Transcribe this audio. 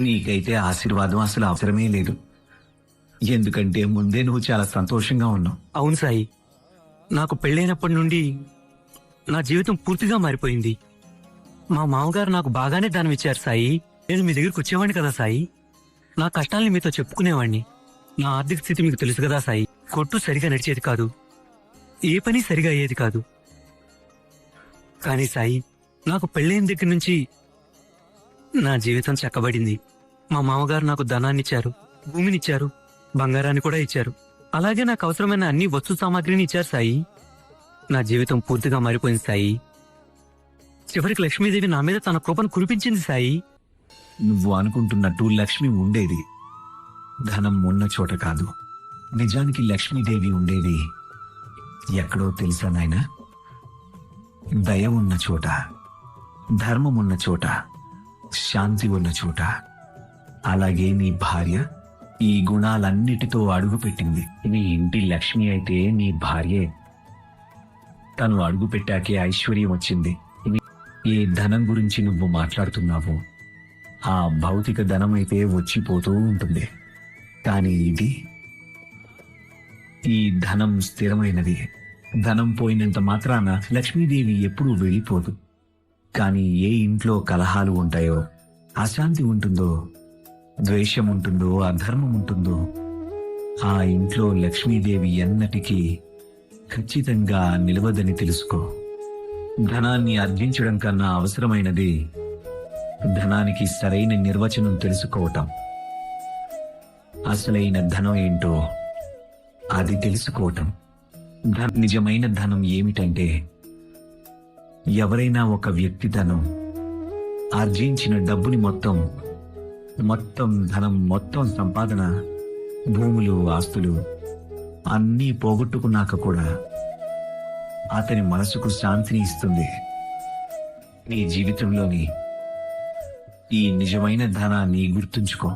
నీకైతే ఆశీర్వాదం అసలు అవసరమే లేదు. ఎందుకంటే ముందే నువ్వు చాలా సంతోషంగా ఉన్నావు. అవును సాయి. నాకు పెళ్ళైనప్పటి నుండి నా జీవితం పూర్తిగా మారిపోయింది. మా మామగారు నాకు బాగానే దానం ఇచ్చారు సాయి. నేను మీ దగ్గరికి వచ్చేవాడిని కదా సాయి. నా కష్టాల్ని మీతో చెప్పుకునేవాడిని. నా ఆర్థిక స్థితి మీకు తెలుసు కదా సాయి. కొట్టు సరిగా నడిచేది కాదు. ఏ పని సరిగా అయ్యేది కాదు. కానీ సాయి నాకు పెళ్ళైన దగ్గర నుంచి నా జీవితం చక్కబడింది. మా మామగారు నాకు ధనాన్నిచ్చారు భూమినిచ్చారు బంగారాన్ని కూడా ఇచ్చారు. అలాగే నాకు అవసరమైన అన్ని వస్తు సామాగ్రిని ఇచ్చారు సాయి. నా జీవితం పూర్తిగా మారిపోయింది సాయి. చివరికి లక్ష్మీదేవి నా మీద తన కృపను కురిపించింది సాయి. నువ్వు అనుకుంటున్నట్టు లక్ష్మి ఉండేది. ధనం ఉన్న చోట కాదు. నిజానికి లక్ష్మీదేవి ఉండేది. ఎక్కడో తెలుసా నాయనా? దయ ఉన్న చోట ధర్మం ఉన్న చోట. శాంతి ఉన్న చోట అలాగే నీ భార్య ఈ గుణాలన్నిటితో అడుగుపెట్టింది నీ ఇంటి లక్ష్మి అయితే నీ భార్యే. తను అడుగు పెట్టాకే ఐశ్వర్యం వచ్చింది. ఏ ధనం గురించి నువ్వు మాట్లాడుతున్నావు ఆ భౌతిక ధనం అయితే వచ్చిపోతూ ఉంటుంది. కానీ ఇది ఈ ధనం స్థిరమైనది. ధనం పోయినంత మాత్రాన లక్ష్మీదేవి ఎప్పుడూ వెళ్ళిపోదు. కానీ ఏ ఇంట్లో కలహాలు ఉంటాయో అశాంతి ఉంటుందో ద్వేషం ఉంటుందో అధర్మం ఉంటుందో ఆ ఇంట్లో లక్ష్మీదేవి ఎన్నటికీ ఖచ్చితంగా నిలవదని తెలుసుకో. ధనాన్ని అర్జించడం కన్నా అవసరమైనది ధనానికి సరైన నిర్వచనం తెలుసుకోవటం. అసలైన ధనం ఏంటో అది తెలుసుకోవటం. నిజమైన ధనం ఏమిటంటే ఎవరైనా ఒక వ్యక్తి తను ఆర్జించిన డబ్బుని మొత్తం మొత్తం ధనం మొత్తం సంపాదన భూములు ఆస్తులు అన్నీ పోగొట్టుకున్నాక కూడా అతని మనసుకు శాంతిని ఇస్తుంది. నీ జీవితంలోని ఈ నిజమైన ధనాన్ని గుర్తుంచుకో.